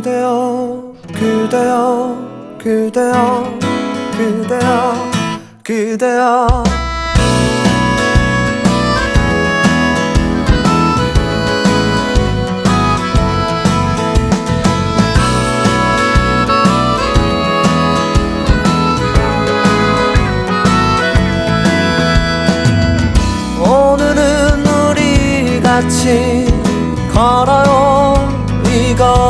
그대여 그대여 그대여 그대여 그대여. 오늘은 우리 같이 걸어요 이 거리를